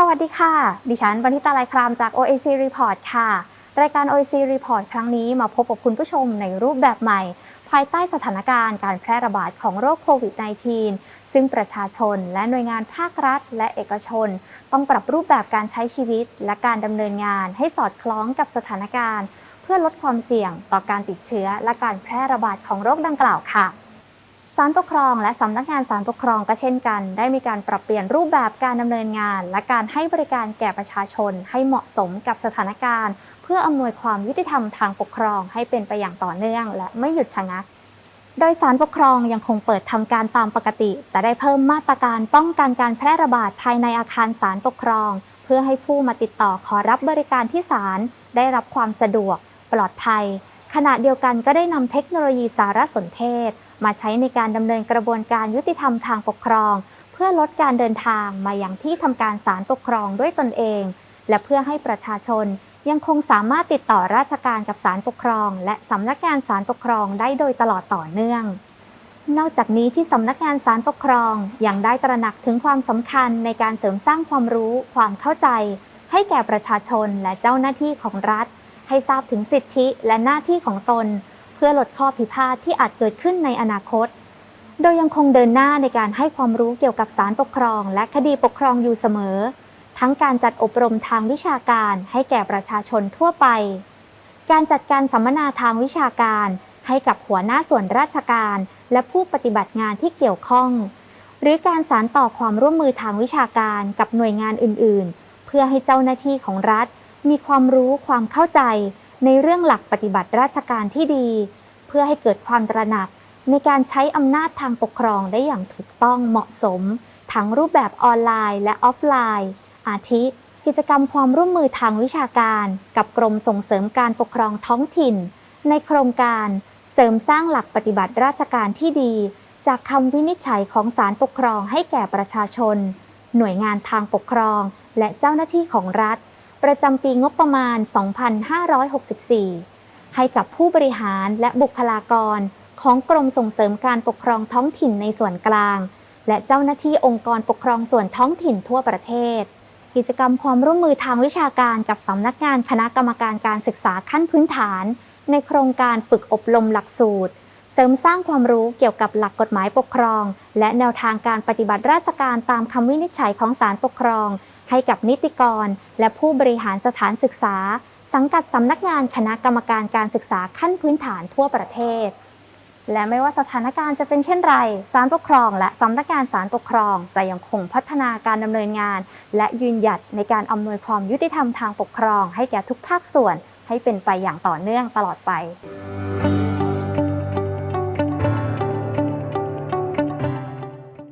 สวัสดีค่ะ ดิฉันวณิตาลายครามจาก OAC Report ค่ะ รายการ OAC Report ครั้งนี้มาพบกับคุณผู้ชมในรูปแบบใหม่ ภายใต้สถานการณ์การแพร่ระบาดของโรคโควิด -19 ซึ่งประชาชนและหน่วยงานภาครัฐ และเอกชน ต้องปรับรูปแบบการใช้ชีวิต และการดำเนินงานให้สอดคล้องกับสถานการณ์ เพื่อลดความเสี่ยงต่อการติดเชื้อและการแพร่ระบาดของโรคดังกล่าวค่ะ ศาลปกครองและสำนักงานศาลปกครองก็เช่นกัน ได้มีการปรับเปลี่ยนรูปแบบการดำเนินงาน และการให้บริการแก่ประชาชน ให้เหมาะสมกับสถานการณ์ เพื่ออำนวยความยุติธรรมทางปกครองให้เป็นไปอย่างต่อเนื่อง และไม่หยุดชะงัก โดยสารปกครองยังคงเปิดทำการตามปกติ แต่ได้เพิ่มมาตรการป้องกันการแพร่ระบาดภายในอาคารศาลปกครอง เพื่อให้ผู้มาติดต่อขอรับบริการที่ศาลได้รับความสะดวก ปลอดภัย ขณะเดียวกันก็ได้นำเทคโนโลยีสารสนเทศ มาใช้ในการดำเนินกระบวนการยุติธรรมทางปกครอง เพื่อลดการเดินทางมาอย่างที่ทำการศาลปกครองด้วยตนเอง และเพื่อให้ประชาชนยังคงสามารถติดต่อราชการกับศาลปกครอง และสำนักงานศาลปกครองได้โดยตลอดต่อเนื่อง นอกจากนี้ที่สำนักงานศาลปกครองยังได้ตระหนักถึงความสำคัญในการเสริมสร้างความรู้ ความเข้าใจ ให้แก่ประชาชนและเจ้าหน้าที่ของรัฐ ให้ทราบถึงสิทธิและหน้าที่ของตน เพื่อลดข้อพิพาทที่อาจเกิดขึ้นในอนาคต โดยยังคงเดินหน้าในการให้ความรู้เกี่ยวกับศาลปกครอง และคดีปกครองอยู่เสมอ ทั้งการจัดอบรมทางวิชาการ ให้แก่ประชาชนทั่วไป การจัดการสัมมนาทางวิชาการ ให้กับหัวหน้าส่วนราชการ และผู้ปฏิบัติงานที่เกี่ยวข้อง หรือการสานต่อความร่วมมือทางวิชาการกับหน่วยงานอื่น ๆ เพื่อให้เจ้าหน้าที่ของรัฐ มีความรู้ความเข้าใจในเรื่องหลักปฏิบัติราชการที่ดี เพื่อให้เกิดความตระหนักในการใช้อำนาจทางปกครองได้อย่างถูกต้องเหมาะสม ทั้งรูปแบบออนไลน์และออฟไลน์ อาทิ กิจกรรมความร่วมมือทางวิชาการ กับกรมส่งเสริมการปกครองท้องถิ่น ในโครงการเสริมสร้างหลักปฏิบัติราชการที่ดี จากคำวินิจฉัยของศาลปกครองให้แก่ประชาชน หน่วยงานทางปกครอง และเจ้าหน้าที่ของรัฐ ประจำปีงบประมาณ 2564 ให้กับผู้บริหารและบุคลากร ของกรมส่งเสริมการปกครองท้องถิ่นในส่วนกลาง และเจ้าหน้าที่องค์กรปกครองส่วนท้องถิ่นทั่วประเทศ กิจกรรมความร่วมมือทางวิชาการกับสำนักงานคณะกรรมการการศึกษาขั้นพื้นฐาน ในโครงการฝึกอบรมหลักสูตร เสริมสร้างความรู้เกี่ยวกับหลักกฎหมายปกครอง และแนวทางการปฏิบัติราชการตามคำวินิจฉัยของศาลปกครอง ให้กับนิติกร และผู้บริหารสถานศึกษา สังกัดสำนักงานคณะกรรมการการศึกษาขั้นพื้นฐานทั่วประเทศ และไม่ว่าสถานการณ์จะเป็นเช่นไรศาลปกครอง และสำนักงานศาลปกครอง จะยังคงพัฒนาการดำเนินงาน และยืนหยัดในการอำนวยความยุติธรรมทางปกครอง ให้แก่ทุกภาคส่วน ให้เป็นไปอย่างต่อเนื่องตลอดไป